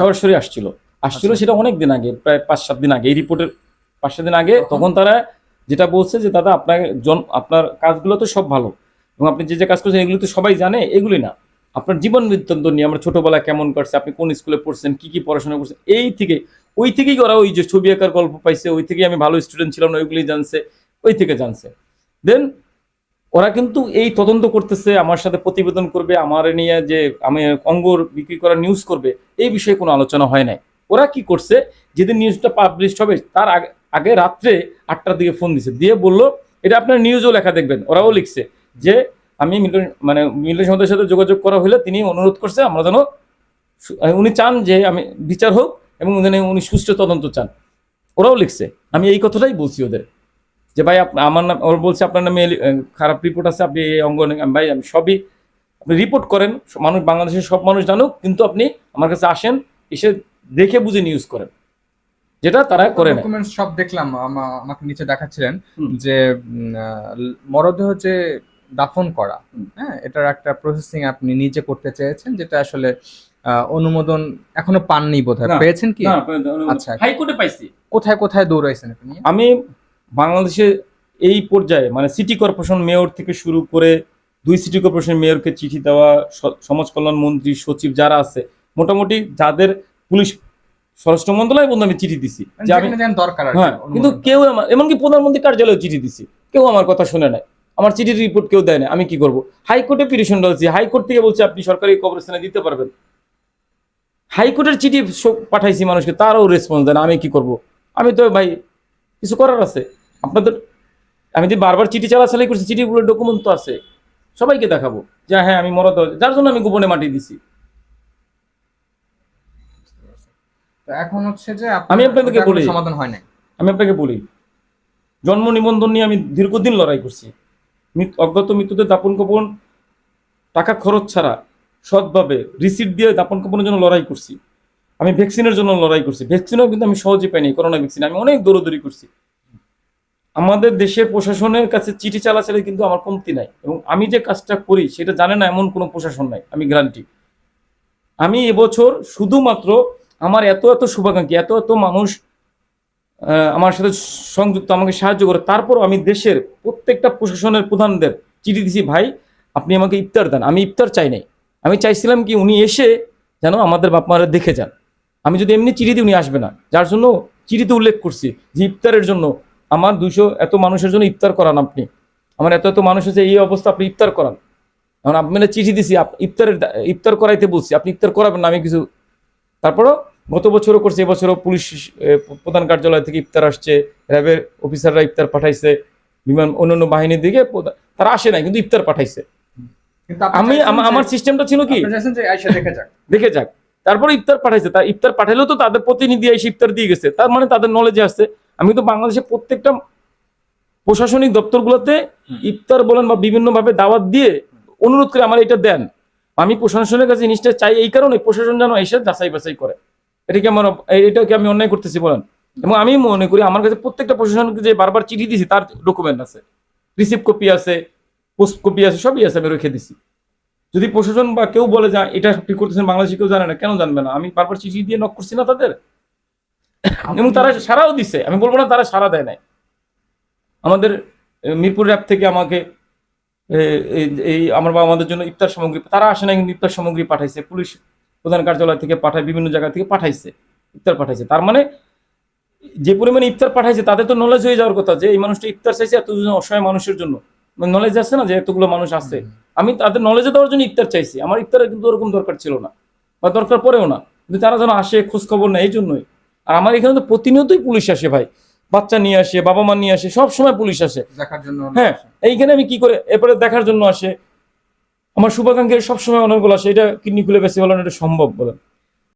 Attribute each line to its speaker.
Speaker 1: সরাসরি আসছিল। আসছিল
Speaker 2: আচ্ছা।
Speaker 1: সেটা অনেক দিন আগে প্রায় পাঁচ সাত দিন আগে। এই রিপোর্টের পাঁচ সাত দিন আগে
Speaker 2: তখন?
Speaker 1: তারা যেটা বলছে যে দাদা আপনার জন আপনার কাজগুলো তো সব ভালো এবং আপনি যে যে কাজ করছেন এগুলো তো সবাই জানে এগুলি না। আপনার জীবন বৃত্তান্ত নিয়ে আমরা ছোটবেলায় কেমন করছে আপনি কোন স্কুলে পড়ছেন কি কি পড়াশোনা করছেন এই থেকে ওই থেকেই ওরা ওই যে ছবি আঁকার গল্প পাইছে ওই থেকেই আমি ভালো স্টুডেন্ট ছিলাম না ওইগুলি জানছে ওই থেকে জানছে। দেন ওরা কিন্তু এই তদন্ত করতেছে, আমার সাথে প্রতিবেদন করবে, আমার নিয়ে যে আমি অঙ্গর বিক্রি করার নিউজ করবে, এই বিষয়ে কোনো আলোচনা হয় নাই। ওরা কি করছে, যেদিন নিউজটা পাবলিশ হবে, তার আগে আগে রাত্রে আটটার দিকে ফোন দিছে। দিয়ে বলল, এটা আপনার নিউজও লেখা দেখবেন, ওরাও লিখছে যে, আমি মিলন মানে মিলন সমাজের সাথে যোগাযোগ করা হলে তিনি অনুরোধ করছে, আমরা যেন উনি চান যে আমি বিচার হোক, এবং উনি সুষ্ঠু তদন্ত চান। ওরাও লিখছে। আমি এই কথাটাই বলছি ওদের। যে ভাই আমার নাম ওর বলছে আপনার নামে খারাপ রিপোর্ট আছে আপনি এই অঙ্গ ভাই আমি সবই আপনি রিপোর্ট করেন মানুষ বাংলাদেশের সব মানুষ জানুক কিন্তু আপনি আমার কাছে আসেন এসে দেখে বুঝে নিউজ করেন। যেটা তারা করে
Speaker 2: ডকুমেন্টস সব দেখলাম আমাকে নিচে দেখাচ্ছিলেন যে মরদেহ যে দাফন করা। হ্যাঁ এটার একটা প্রসেসিং আপনি নিজে করতে চেয়েছেন যেটা আসলে আহ, অনুমোদন এখনও পাননি বোধহয়। পেয়েছেন কি?
Speaker 1: আচ্ছা। হাইকোর্টে পাইছি।
Speaker 2: কোথায় কোথায় দৌড়াইছেন আপনি
Speaker 1: আমি বাংলাদেশে এই পর্যায়ে মানে সিটি কর্পোরেশন মেয়র থেকে শুরু করে দুই সিটি কর্পোরেশন মেয়রকে চিঠি দেওয়া সমাজ কল্যাণ মন্ত্রী সচিব যারা আছে মোটামুটি যাদের পুলিশ স্বরাষ্ট্র মন্ত্রণালয় বন্ধু আমি চিঠি দিছি।
Speaker 2: কি,
Speaker 1: হ্যাঁ কিন্তু কেউ আমার এমনকি প্রধানমন্ত্রী কার্যালয়ে চিঠি দিছি। কেউ আমার কথা শুনে নাই। আমার চিঠির রিপোর্ট কেউ দেয় না আমি কি করব? হাইকোর্টে পিটিশন ডালছি হাইকোর্ট থেকে বলছে আপনি সরকারি কবরস্থানে দিতে পারবেন। হাইকোর্টের চিঠি পাঠাইছি মানুষকে। তারাও রেসপন্স দেয় না। আমি কি করব? আমি তো ভাই কিছু করার আছে। আপনাদের আমি যে বারবার চিঠি চালাচালাই করছি চিঠিগুলোর ডকুমেন্ট তো আছে। সবাইকে দেখাবো যে হ্যাঁ আমি মরদ যার জন্য আমি গোপনে মাটি দিছি।
Speaker 2: এখন হচ্ছে যে
Speaker 1: আমি আপনাদেরকে বলি।
Speaker 2: সমাধান হয় নাই?
Speaker 1: আমি আপনাকে বলি জন্ম নিবন্ধন নিয়ে আমি দীর্ঘদিন লড়াই করছি। অজ্ঞাত মৃত্যুদের দাপন কাপন টাকা খরচ ছাড়া সৎভাবে রিসিট দিয়ে দাপন কাপনের জন্য লড়াই করছি। আমি ভ্যাকসিনের জন্য লড়াই করছি। ভ্যাকসিনও কিন্তু আমি সহজে পাইনি করোনা ভ্যাকসিন আমি অনেক দৌড়দৌড়ি করছি। আমাদের দেশের প্রশাসনের কাছে চিঠি চালাচালি কিন্তু আমার কমতি নাই। এবং আমি যে কাজটা করি, সেটা জানে না এমন কোনো প্রশাসন নাই, আমি গ্যারান্টি। আমি এবছর শুধুমাত্র আমার এত এত শুভাকাঙ্ক্ষী, এত এত মানুষ আমার সাথে সংযুক্ত আমাকে সাহায্য করে, তারপরও আমি দেশের প্রত্যেকটা প্রশাসনের প্রধানদের চিঠি দিছি, ভাই, আপনি আমাকে ইফতার দেন। আমি ইফতার চাই নাই। আমি চাইছিলাম কি উনি এসে যেন আমাদের বাপ মারা দেখে যান। আমি যদি এমনি চিঠি দিই, উনি আসবে না। যার জন্য চিঠিতে উল্লেখ করছি যে ইফতারের জন্য আমার দুইশো এত মানুষের জন্য ইফতার করান আপনি। আমার এত এত মানুষ আছে এই অবস্থা আপনি ইফতার করান। এখন আপনি চিঠি দিছি ইফতারের ইফতার করাইতে বলছি আপনি ইফতার করাবেন না আমি কিছু তারপরও গত বছরও করছে এবছরও পুলিশ প্রধান কার্যালয় থেকে ইফতার আসছে র্যাবের অফিসাররা ইফতার পাঠাইছে বিমান অন্যান্য বাহিনীর দিকে তারা আসে নাই কিন্তু ইফতার পাঠাইছে। আমি আমার সিস্টেমটা ছিল কি?
Speaker 2: যাক।
Speaker 1: দেখে যাক। তারপরে ইফতার পাঠাইছে তার ইফতার পাঠাইলেও তো তাদের প্রতিনিধি এসে ইফতার দিয়ে গেছে তার মানে তাদের নলেজে আসছে আমি তো বাংলাদেশে প্রত্যেকটা প্রশাসনিক দপ্তরগুলোতে। ইফতার বলেন বা বিভিন্নভাবে দাওয়াত দিয়ে অনুরোধ করে আমার এটা দেন। আমি প্রশাসনের কাছে জিনিসটা চাই এই কারণে প্রশাসন যেন এসে যাচাই বাছাই করে। এটা কি আমার এটা কি আমি অন্যায় করতেছি বলেন। এবং আমি মনে করি আমার কাছে প্রত্যেকটা প্রশাসনকে যে বারবার চিঠি দিছি তার ডকুমেন্ট আছে। রিসিপ্ট কপি আছে পোস্ট কপি আছে সবই আছে আমি রেখে দিছি। যদি প্রশাসন বা কেউ বলে যে এটা আপনি করতেছেন বাংলাদেশে কেউ জানে না কেন জানবে না? আমি বারবার চিঠি দিয়ে নক করছি না তাদের। এবং তারা সারাও দিছে। আমি বলব না তারা সারা দেয় নাই। আমাদের মিরপুর অ্যাপ থেকে আমাকে এই- আমার বা আমাদের জন্য ইফতার সামগ্রী তারা আসে না কিন্তু ইফতার সামগ্রী পাঠাইছে। পুলিশ প্রধান কার্যালয় থেকে পাঠায় বিভিন্ন জায়গা থেকে পাঠাইছে ইফতার পাঠাইছে। তার মানে যে পরিমাণে ইফতার পাঠাইছে তাদের তো নলেজ হয়ে যাওয়ার কথা যে এই মানুষটা ইফতার চাইছে এতজন অসহায় মানুষের জন্য। নলেজ আছে না যে এতগুলো মানুষ আছে? আমি তাদের নলেজে দেওয়ার জন্য ইফতার চাইছি। আমার ইফতারের কিন্তু ওরকম দরকার ছিল না বা দরকার পড়েও না। কিন্তু তারা যেন আসে খোঁজ খবর নেয় এই জন্যই। আর আমার এখানে তো প্রতিনিয়তই পুলিশ আসে ভাই। বাচ্চা নিয়ে আসে বাবা মা নিয়ে আসে সব সময় পুলিশ আসে।
Speaker 2: দেখার জন্য
Speaker 1: হ্যাঁ এইখানে আমি কি করে এরপরে দেখার জন্য আসে। আমার শুভাকাঙ্ক্ষী সবসময় অনেকগুলো আসে। এটা কিডনি খুলে বেশি বলেন এটা সম্ভব বলেন